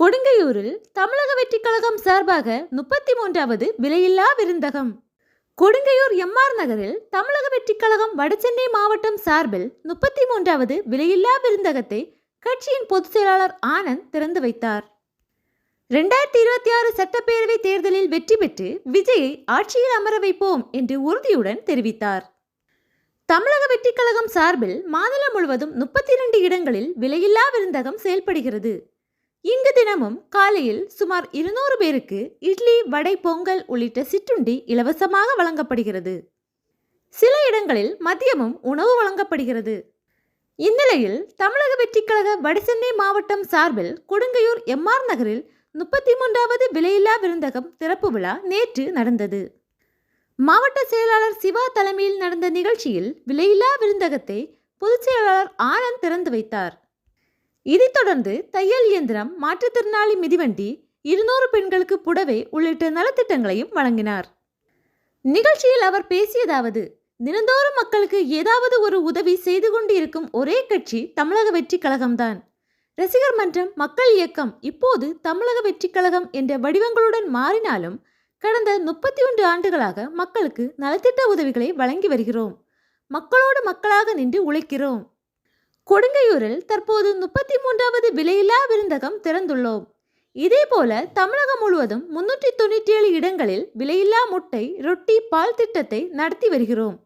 கொடுங்கையூரில் தமிழக வெற்றிக் கழகம் சார்பாக முப்பத்தி மூன்றாவது விலையில்லா விருந்தகம். கொடுங்கையூர் எம்ஆர் நகரில் தமிழக வெற்றிக் கழகம் வடசென்னை மாவட்டம் சார்பில் முப்பத்தி மூன்றாவது விலையில்லா விருந்தகத்தை கட்சியின் பொதுச் செயலாளர் ஆனந்த் திறந்து வைத்தார். ரெண்டாயிரத்தி இருபத்தி ஆறு சட்டப்பேரவை தேர்தலில் வெற்றி பெற்று விஜயை ஆட்சியில் அமர வைப்போம் என்று உறுதியுடன் தெரிவித்தார். தமிழக வெற்றிக் கழகம் சார்பில் மாநிலம் முழுவதும் முப்பத்தி இரண்டு இடங்களில் விலையில்லா விருந்தகம் செயல்படுகிறது. இங்கு தினமும் காலையில் சுமார் இருநூறு பேருக்கு இட்லி வடை பொங்கல் உள்ளிட்ட சிற்றுண்டி இலவசமாக வழங்கப்படுகிறது. சில இடங்களில் மதியமும் உணவு வழங்கப்படுகிறது. இந்நிலையில் தமிழக வெற்றிக் கழக வடசென்னை மாவட்டம் சார்பில் கொடுங்கையூர் எம்ஆர் நகரில் முப்பத்தி மூன்றாவது விலையில்லா விருந்தகம் திறப்பு விழா நேற்று நடந்தது. மாவட்ட செயலாளர் சிவா தலைமையில் நடந்த நிகழ்ச்சியில் விலையில்லா விருந்தகத்தை பொதுச் செயலாளர் ஆனந்த் திறந்து வைத்தார். இதைத் தொடர்ந்து தையல் இயந்திரம் மாற்றுத்திறனாளி மிதிவண்டி இருநூறு பெண்களுக்கு புடவை உள்ளிட்ட நலத்திட்டங்களையும் வழங்கினார். நிகழ்ச்சியில் அவர் பேசியதாவது தினந்தோறும் மக்களுக்கு ஏதாவது ஒரு உதவி செய்து கொண்டு இருக்கும் ஒரே கட்சி தமிழக வெற்றிக் கழகம்தான். ரசிகர் மன்றம் மக்கள் இயக்கம் இப்போது தமிழக வெற்றிக் கழகம் என்ற வடிவங்களுடன் மாறினாலும் கடந்த முப்பத்தி ஒன்று ஆண்டுகளாக மக்களுக்கு நலத்திட்ட உதவிகளை வழங்கி வருகிறோம். மக்களோடு மக்களாக நின்று உழைக்கிறோம். கொடுங்கையூரில் தற்போது முப்பத்தி மூன்றாவது விலையில்லா விருந்தகம் திறந்துள்ளோம். இதேபோல தமிழகம் முழுவதும் முன்னூற்றி தொண்ணூற்றி ஏழு இடங்களில் விலையில்லா முட்டை ரொட்டி பால் திட்டத்தை நடத்தி வருகிறோம்.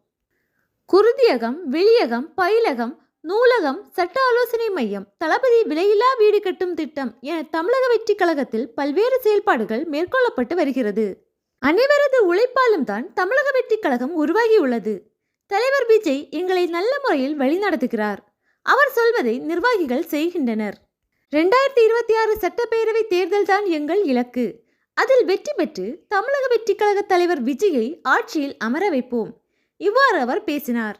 குருதியகம் வெளியகம் பயிலகம் நூலகம் சட்ட ஆலோசனை மையம் தளபதி விலையில்லா வீடு கட்டும் திட்டம் என தமிழக வெற்றி கழகத்தில் பல்வேறு செயல்பாடுகள் மேற்கொள்ளப்பட்டு வருகிறது. அனைவரது உழைப்பாலும் தான் தமிழக வெற்றிக் கழகம் உருவாகியுள்ளது. தலைவர் விஜய் எங்களை நல்ல முறையில் வழிநடத்துகிறார். அவர் சொல்வதை நிர்வாகிகள் செய்கின்றனர். ரெண்டாயிரத்தி இருபத்தி ஆறு சட்டப்பேரவை தேர்தல் தான் எங்கள் இலக்கு. அதில் வெற்றி பெற்று தமிழக வெற்றி கழக தலைவர் விஜயை ஆட்சியில் அமர வைப்போம். இவ்வாறு அவர் பேசினார்.